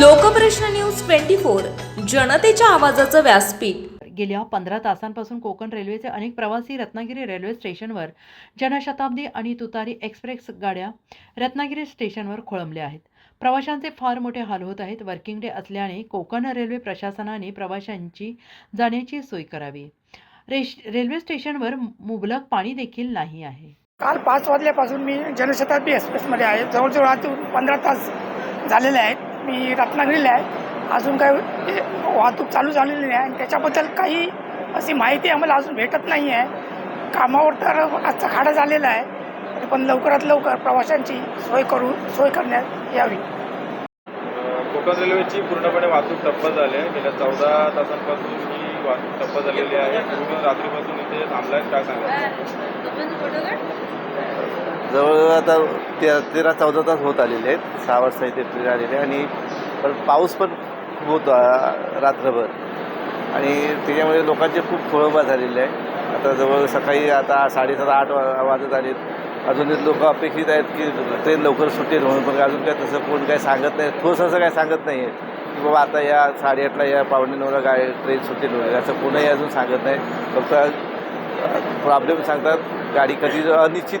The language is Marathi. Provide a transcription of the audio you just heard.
लोकप्रश्न न्यूज ट्वेंटी फोर जनतेच्या आवाजाचं व्यासपीठ. गेल्या पंधरा तासांपासून कोकण रेल्वेचे अनेक प्रवासी रत्नागिरी रेल्वे स्टेशनवर जनशताब्दी आणि तुतारी एक्सप्रेस गाड्या रत्नागिरी स्टेशनवर खोळंबल्या आहेत. प्रवाशांचे फार मोठे हाल होत आहेत. वर्किंग डे असल्याने कोकण रेल्वे प्रशासनाने प्रवाशांची जाण्याची सोय करावी. रेश रेल्वे स्टेशनवर मुबलक पाणी देखील नाही आहे. काल पाच वाजल्यापासून मी जनशताब्दी एक्सप्रेसमध्ये आहे. जवळजवळ आता पंधरा तास झालेले आहेत. मी रत्नागिरीला आहे. अजून काय हे वाहतूक चालू झालेली नाही आणि त्याच्याबद्दल काही अशी माहिती आम्हाला अजून भेटत नाही आहे कामावर तर आजचा खाडा झालेला आहे. पण लवकरात लवकर प्रवाशांची सोय करू सोय करण्यात यावी. कोकण रेल्वेची पूर्णपणे वाहतूक ठप्प झाली आहे. गेल्या चौदा तासांपासून ही वाहतूक ठप्प झालेली आहे. पूर्ण रात्रीपासून इथे थांबला आहे काय सांगा जवळ आता तेरा तेरा चौदा तास होत आलेले आहेत. सहा वाजता इथे ट्रेन आलेले आणि पण पाऊस पण होतो रात्रभर. आणि त्याच्यामुळे लोकांचे खूप खोळंबा झालेले आहे. आता जवळ सकाळी आता साडेसात आठ वा- वाजत आलेत. अजून लोक अपेक्षित आहेत की ट्रेन लवकर सुटेल म्हणून पण अजून काय तसं कोण काय सांगत नाही. ठोस असं काय सांगत नाही आहे की बाबा आता या साडेआठला या पावणे नऊला गाडी ट्रेन सुटेल वगैरे. असं कोणीही अजून सांगत नाही. फक्त प्रॉब्लेम सांगतात गाडी कधी अनिश्चित